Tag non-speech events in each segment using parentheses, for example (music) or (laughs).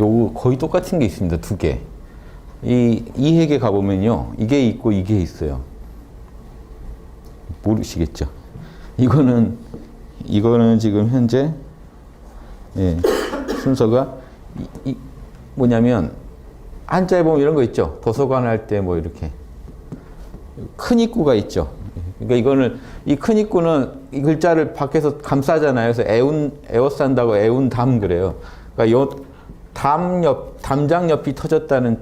요거 거의 똑같은 게 있습니다. 두 개. 이, 이 핵에 가보면요. 이게 있고 이게 있어요. 모르시겠죠? 이거는, 이거는 지금 현재, 예, 순서가, 이, 이 뭐냐면, 한자에 보면 이런 거 있죠? 도서관 할 때 뭐 이렇게. 큰 입구가 있죠. 그러니까 이거는, 이 큰 입구는 이 글자를 밖에서 감싸잖아요. 그래서 애운, 에워싼다고 애운담 그래요. 그러니까 요, 담 옆, 담장 옆이 터졌다는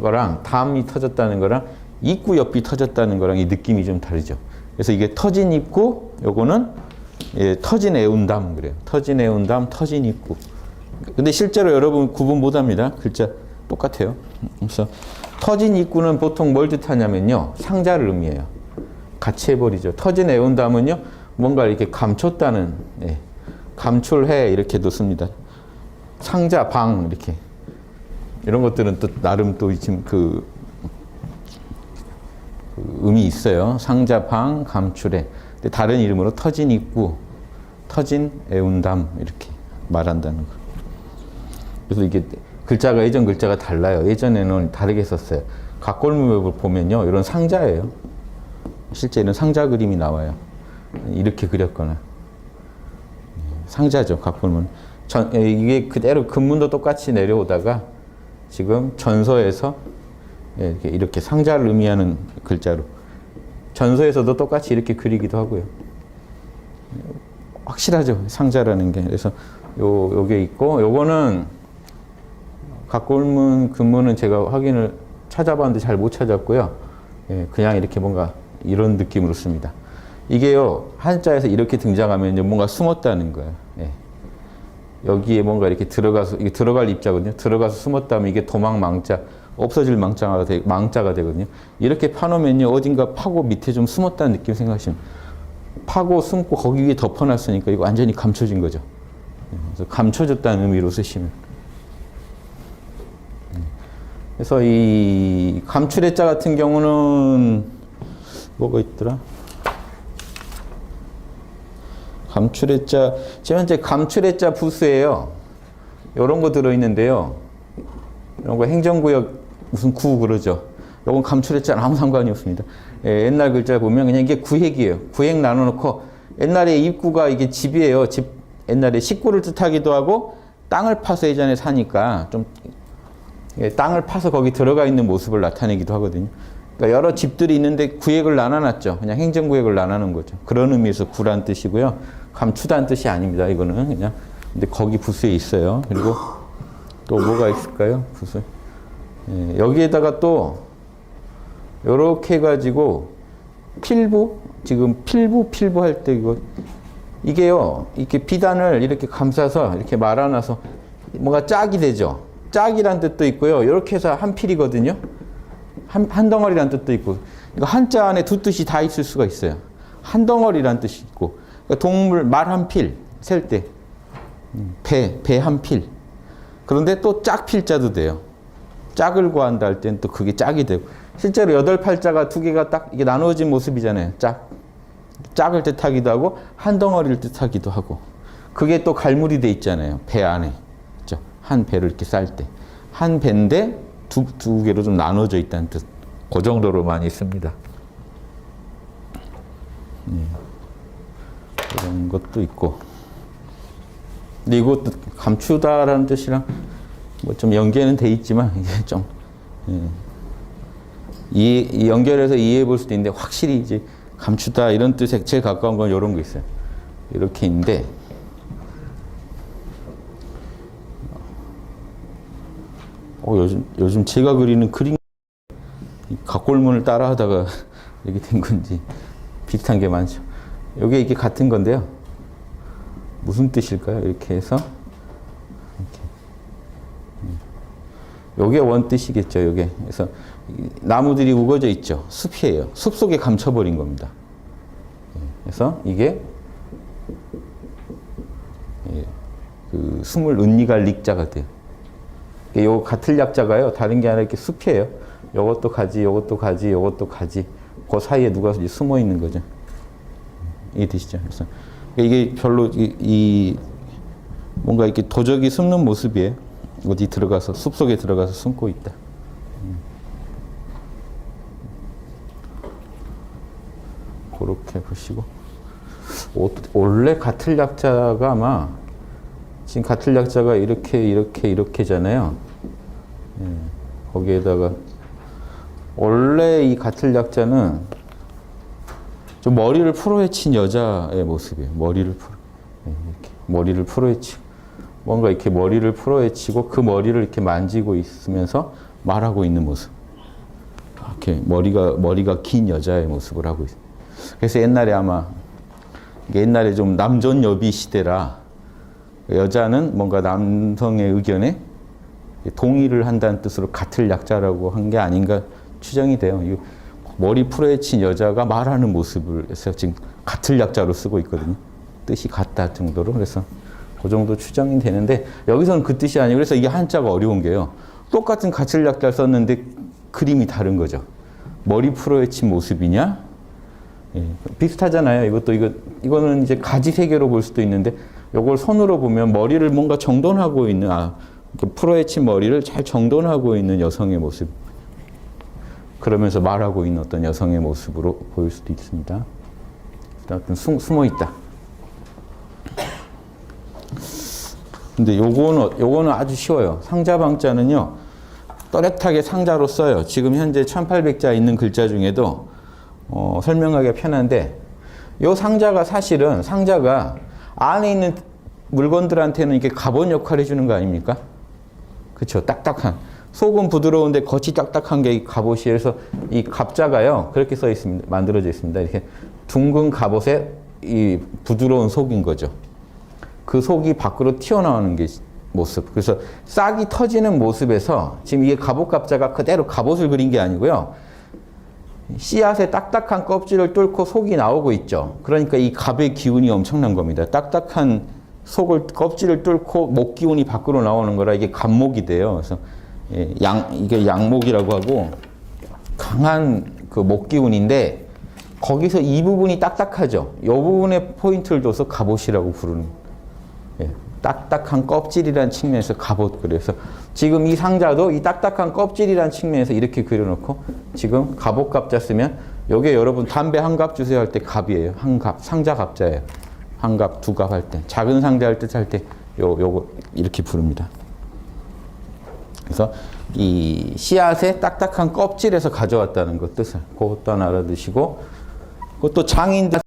거랑 담이 터졌다는 거랑 입구 옆이 터졌다는 거랑 이 느낌이 좀 다르죠. 그래서 이게 터진 입구, 요거는 예, 터진 애운담 그래요. 터진 애운담, 터진 입구. 근데 실제로 여러분 구분 못 합니다. 글자 똑같아요. 그래서 터진 입구는 보통 뭘 뜻하냐면요. 상자를 의미해요. 같이 해버리죠. 터진 애운담은요. 뭔가 이렇게 감췄다는, 예, 감출해 이렇게 놓습니다. 상자, 방 이렇게 이런 것들은 또 나름 또 지금 그, 그 의미 있어요. 상자, 방, 감출해. 근데 다른 이름으로 터진 입구, 터진 애운담 이렇게 말한다는 거. 그래서 이게 글자가 예전 글자가 달라요. 예전에는 다르게 썼어요. 각골무협을 보면요, 이런 상자예요. 실제 이런 상자 그림이 나와요. 이렇게 그렸거나 상자죠. 각골문. 전, 에, 이게 그대로 근문도 똑같이 내려오다가 지금 전서에서 예, 이렇게, 이렇게 상자를 의미하는 글자로 전서에서도 똑같이 이렇게 그리기도 하고요. 확실하죠. 상자라는 게. 그래서 요, 요게 있고, 요거는 각골문, 근문은 제가 확인을 찾아봤는데 잘 못 찾았고요. 예, 그냥 이렇게 뭔가 이런 느낌으로 씁니다. 이게요, 한자에서 이렇게 등장하면 뭔가 숨었다는 거예요. 예. 여기에 뭔가 이렇게 들어가서, 이게 들어갈 입자거든요. 들어가서 숨었다면 이게 도망 망자, 없어질 망자가, 되, 망자가 되거든요. 이렇게 파놓으면요, 어딘가 파고 밑에 좀 숨었다는 느낌 생각하시면, 파고 숨고 거기 위에 덮어놨으니까 이거 완전히 감춰진 거죠. 예, 그래서 감춰졌다는 의미로 쓰시면. 예. 그래서 이 감출해자 같은 경우는 뭐가 있더라? 감출해자, 지금 현재 감출해자 부수예요. 이런 거 들어있는데요. 이런 거 행정구역 무슨 구 그러죠. 이건 감출해자는 아무 상관이 없습니다. 예, 옛날 글자 보면 그냥 이게 구획이에요. 구획 나눠놓고 옛날에 입구가 이게 집이에요. 집 옛날에 식구를 뜻하기도 하고 땅을 파서 예전에 사니까 좀 예, 땅을 파서 거기 들어가 있는 모습을 나타내기도 하거든요. 그러니까 여러 집들이 있는데 구획을 나눠놨죠. 그냥 행정구획을 나눠놓은 거죠. 그런 의미에서 구란 뜻이고요. 감추다는 뜻이 아닙니다. 이거는 그냥. 근데 거기 부수에 있어요. 그리고 또 뭐가 있을까요? 부수. 예, 여기에다가 또 요렇게 해가지고 필부 지금 필부 필부 할 때 이거 이게요 이렇게 비단을 이렇게 감싸서 이렇게 말아놔서 뭔가 짝이 되죠. 짝이란 뜻도 있고요. 이렇게 해서 한 필이거든요. 한, 한 덩어리란 뜻도 있고 이거 한자 안에 두 뜻이 다 있을 수가 있어요. 한 덩어리란 뜻이 있고 그러니까 동물 말 한 필 셀 때 배 배 한 필. 그런데 또 짝 필자도 돼요. 짝을 구한다 할 때는 또 그게 짝이 되고 실제로 여덟 팔자가 두 개가 딱 이게 나누어진 모습이잖아요. 짝 짝을 뜻하기도 하고 한 덩어리를 뜻하기도 하고 그게 또 갈무리 돼 있잖아요. 배 안에 그죠? 한 배를 이렇게 쌀 때 한 배인데 두, 두 개로 좀 나눠져 있다는 뜻. 그 정도로 많이 씁니다. 네. 그런 것도 있고. 근데 이것도 감추다라는 뜻이랑 뭐 좀 연계는 돼 있지만 (laughs) 이게 좀 예. 이 연결해서 이해해 볼 수도 있는데 확실히 이제 감추다 이런 뜻에 제일 가까운 건 이런 거 있어요. 이렇게 있는데 어, 요즘 요즘 제가 그리는 그림 이 각골문을 따라하다가 (laughs) 이렇게 된 건지 비슷한 게 많죠. 이게 이게 같은 건데요. 무슨 뜻일까요? 이렇게 해서 요게 원 뜻이겠죠, 요게. 그래서 나무들이 우거져 있죠. 숲이에요. 숲 속에 감춰버린 겁니다. 예, 그래서 이게 예, 그 숨을 은니갈 릭자가 돼요. 요 같을 약자가요. 다른 게 아니라 이렇게 숲이에요. 요것도 가지, 요것도 가지, 요것도 가지. 그 사이에 누가 숨어 있는 거죠. 이게 되시죠? 그래서 이게 별로 이, 이 뭔가 이렇게 도적이 숨는 모습이에요. 어디 들어가서 숲 속에 들어가서 숨고 있다. 음. 그렇게 보시고 오- 원래 같을 약자가 아마 지금 같을 약자가 이렇게 이렇게 이렇게잖아요. 예, 거기에다가 원래 이 같을 약자는 좀 머리를 풀어헤친 여자의 모습이에요. 머리를 풀어 예, 이렇게 머리를 풀어헤치고 뭔가 이렇게 머리를 풀어헤치고 그 머리를 이렇게 만지고 있으면서 말하고 있는 모습. 이렇게 머리가 머리가 긴 여자의 모습을 하고 있어요. 그래서 옛날에 아마 옛날에 좀 남존 여비 시대라 여자는 뭔가 남성의 의견에 동의를 한다는 뜻으로 같을 약자라고 한 게 아닌가 추정이 돼요. 이 머리 풀어헤친 여자가 말하는 모습을 해서 지금 같을 약자로 쓰고 있거든요. 뜻이 같다 정도로 그래서 그 정도 추정이 되는데 여기서는 그 뜻이 아니고 그래서 이게 한자가 어려운 게요. 똑같은 같을 약자를 썼는데 그림이 다른 거죠. 머리 풀어헤친 모습이냐? 예, 비슷하잖아요. 이것도 이거 이거는 이제 가지 세계로 볼 수도 있는데 이걸 손으로 보면 머리를 뭔가 정돈하고 있는 아 이렇게 풀어헤친 머리를 잘 정돈하고 있는 여성의 모습. 그러면서 말하고 있는 어떤 여성의 모습으로 보일 수도 있습니다. 어떤 숨어 있다. 근데 요거는 요거는 아주 쉬워요. 상자방자는요. 또렷하게 상자로 써요. 지금 현재 1800자 있는 글자 중에도 어, 설명하기가 편한데 요 상자가 사실은 상자가 안에 있는 물건들한테는 이게 갑옷 역할을 해주는 거 아닙니까? 그렇죠. 딱딱한 속은 부드러운데 겉이 딱딱한 게 이 갑옷이 그래서 이 갑자가요 그렇게 써 있습니다. 만들어져 있습니다. 이렇게 둥근 갑옷에 이 부드러운 속인 거죠. 그 속이 밖으로 튀어나오는 게 모습. 그래서 싹이 터지는 모습에서 지금 이게 갑옷 갑자가 그대로 갑옷을 그린 게 아니고요. 씨앗의 딱딱한 껍질을 뚫고 속이 나오고 있죠. 그러니까 이 갑의 기운이 엄청난 겁니다. 딱딱한 속을 껍질을 뚫고 목 기운이 밖으로 나오는 거라 이게 갑목이 돼요. 그래서 예, 양 이게 양목이라고 하고 강한 그 목 기운인데 거기서 이 부분이 딱딱하죠. 이 부분에 포인트를 둬서 갑옷이라고 부르는. 예, 딱딱한 껍질이라는 측면에서 갑옷 그래서 지금 이 상자도 이 딱딱한 껍질이라는 측면에서 이렇게 그려놓고 지금 갑옷 갑자 쓰면 요게 여러분 담배 한 갑 주세요 할 때 갑이에요 한 갑 상자 갑자예요 한 갑 두 갑 할 때 작은 상자 할 때 할 때 요 요거 이렇게 부릅니다 그래서 이 씨앗의 딱딱한 껍질에서 가져왔다는 것 뜻을 그것도 알아두시고 그것도 장인들